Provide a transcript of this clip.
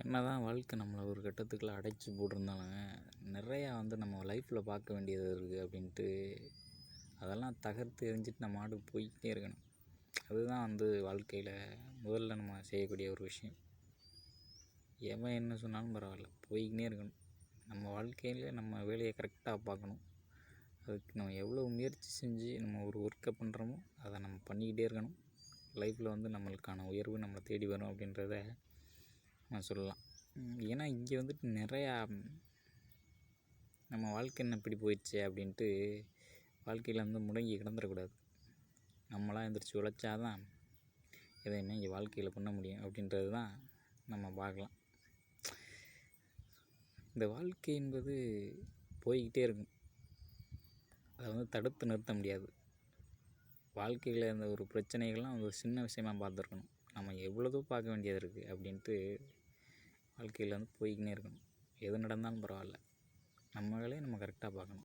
என்ன தான் வாழ்க்கை நம்மளை ஒரு கட்டத்துக்குள்ள அடைச்சி போட்டிருந்தாலும் நிறையா வந்து நம்ம லைஃப்பில் பார்க்க வேண்டியது இருக்குது அப்படின்ட்டு அதெல்லாம் தகர்த்து எரிஞ்சிட்டு நம்ம ஆடு போய்க்கிட்டே இருக்கணும். அதுதான் வந்து வாழ்க்கையில் முதல்ல நம்ம செய்யக்கூடிய ஒரு விஷயம். எவன் என்ன சொன்னாலும் பரவாயில்ல போய்கினே இருக்கணும். நம்ம வாழ்க்கையில் நம்ம வேலையை கரெக்டாக பார்க்கணும். அதுக்கு நம்ம எவ்வளோ முயற்சி செஞ்சு நம்ம ஒரு ஒர்க்கை பண்ணுறோமோ அதை நம்ம பண்ணிக்கிட்டே இருக்கணும். லைஃப்பில் வந்து நம்மளுக்கான உயர்வு நம்மளை தேடி வரும் அப்படின்றத சொல்லலாம். ஏன்னா இங்கே வந்துட்டு நிறையா நம்ம வாழ்க்கை என்ன இப்படி போயிடுச்சு அப்படின்ட்டு வாழ்க்கையில் வந்து முடங்கி கிடந்துடக்கூடாது. நம்மளாம் எந்திரிச்சு உழைச்சாதான் எதையுமே இங்கே வாழ்க்கையில் பண்ண முடியும் அப்படின்றது தான் நம்ம பார்க்கலாம். இந்த வாழ்க்கை என்பது போய்கிட்டே இருக்கும். அதை வந்து தடுத்து நிறுத்த முடியாது. வாழ்க்கையில் இந்த ஒரு பிரச்சனைகள்லாம் ஒரு சின்ன விஷயமா பார்த்துருக்கணும். நம்ம எவ்வளோதோ பார்க்க வேண்டியது இருக்குது அப்படின்ட்டு வாழ்க்கையில் வந்து போய்க்கின்னே இருக்கணும். எது நடந்தாலும் பரவாயில்ல. நம்ம வேலையை நம்ம கரெக்டாக பார்க்கணும்.